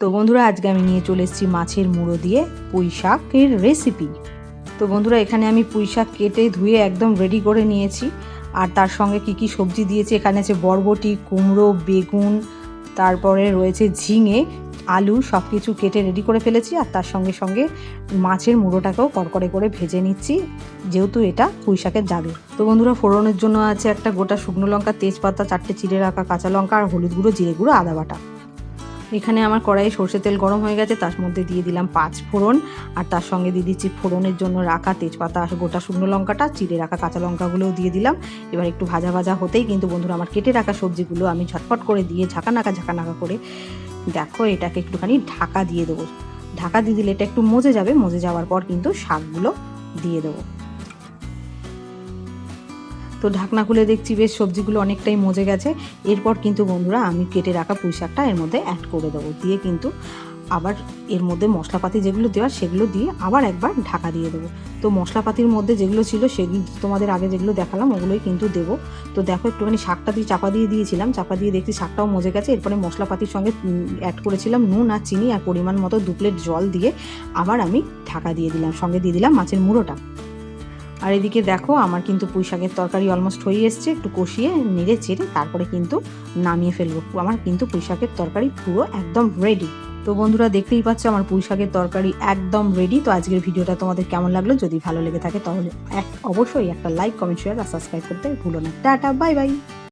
তো বন্ধুরা, আজকে আমি নিয়ে চলে এসেছি মাছের মুড়ো দিয়ে পুঁই শাকের রেসিপি তো বন্ধুরা, এখানে আমি পুঁই শাক কেটে ধুয়ে একদম রেডি করে নিয়েছি। আর তার সঙ্গে কি কি সবজি দিয়েছি, এখানে আছে বরবটি, কুমড়ো, বেগুন, তারপরে রয়েছে ঝিঙে, আলু সব কিছু কেটে রেডি করে ফেলেছি। আর তার সঙ্গে সঙ্গে মাছের মুড়োটাকেও কড়কড়ে করে ভেজে নিচ্ছি, যেহেতু এটা পুঁই শাকের যাবে তো বন্ধুরা, ফোড়নের জন্য আছে একটা গোটা শুকনো লঙ্কা, তেজপাতা, চারটে চিড়ে রাখা কাঁচা লঙ্কা, আর হলুদ গুঁড়ো, জিরে গুঁড়ো, আদা বাটা। এখানে আমার কড়াইয়ে সর্ষে তেল গরম হয়ে গেছে, তার মধ্যে দিয়ে দিলাম পাঁচ ফোড়ন, আর তার সঙ্গে দিয়ে দিচ্ছি ফোড়নের জন্য রাখা তেজপাতা, আর গোটা শুকনো লঙ্কাটা, চিড়ে রাখা কাঁচা লঙ্কাগুলোও দিয়ে দিলাম। এবার একটু ভাজা ভাজা হতেই কিন্তু বন্ধুরা আমার কেটে রাখা সবজিগুলো আমি ঝটপট করে দিয়ে ঝাঁকানাকা ঝাঁকানাকা করে দেখো এটাকে একটুখানি ঢাকা দিয়ে দেবো। ঢাকা দিয়ে দিলে এটা একটু মজে যাবে, মজে যাওয়ার পর কিন্তু শাকগুলো দিয়ে দেবো। তো ঢাকনা খুলে দেখছি, বেশ সবজিগুলো অনেকটাই মজে গেছে। এরপর কিন্তু বন্ধুরা আমি কেটে রাখা পুঁই শাকটা এর মধ্যে অ্যাড করে দেবো। দিয়ে কিন্তু আবার এর মধ্যে মশলাপাতি যেগুলো দেওয়ার সেগুলো দিয়ে আবার একবার ঢাকা দিয়ে দেবো। তো মশলাপাতির মধ্যে যেগুলো ছিল সেগুলো তোমাদের আগে যেগুলো দেখালাম ওগুলোই কিন্তু দেবো। তো দেখো একটুখানি শাকটা দিয়ে চাপা দিয়ে দিয়েছিলাম, চাপা দিয়ে দেখছি শাকটাও মজে গেছে। এরপরে মশলাপাতির সঙ্গে অ্যাড করেছিলাম নুন আর চিনি আর পরিমাণ মতো দু প্লেট জল দিয়ে আবার আমি ঢাকা দিয়ে দিলাম, সঙ্গে দিয়ে দিলাম মাছের মুড়োটা। আর এদিকে দেখো, আমার কিন্তু পুঁই শাকের তরকারি অলমোস্ট হয়ে এসছে। একটু কষিয়ে নেড়ে চেড়ে তারপরে কিন্তু নামিয়ে ফেলব। আমার কিন্তু পুঁই শাকের তরকারি পুরো একদম রেডি তো বন্ধুরা, দেখতেই পাচ্ছ আমার পুঁই শাকের তরকারি একদম রেডি তো আজকের ভিডিওটা তোমাদের কেমন লাগল? যদি ভালো লেগে থাকে তাহলে এক অবশ্যই একটা লাইক কমেন্ট শেয়ার আর সাবস্ক্রাইব করতে ভুলো না। Tata bye bye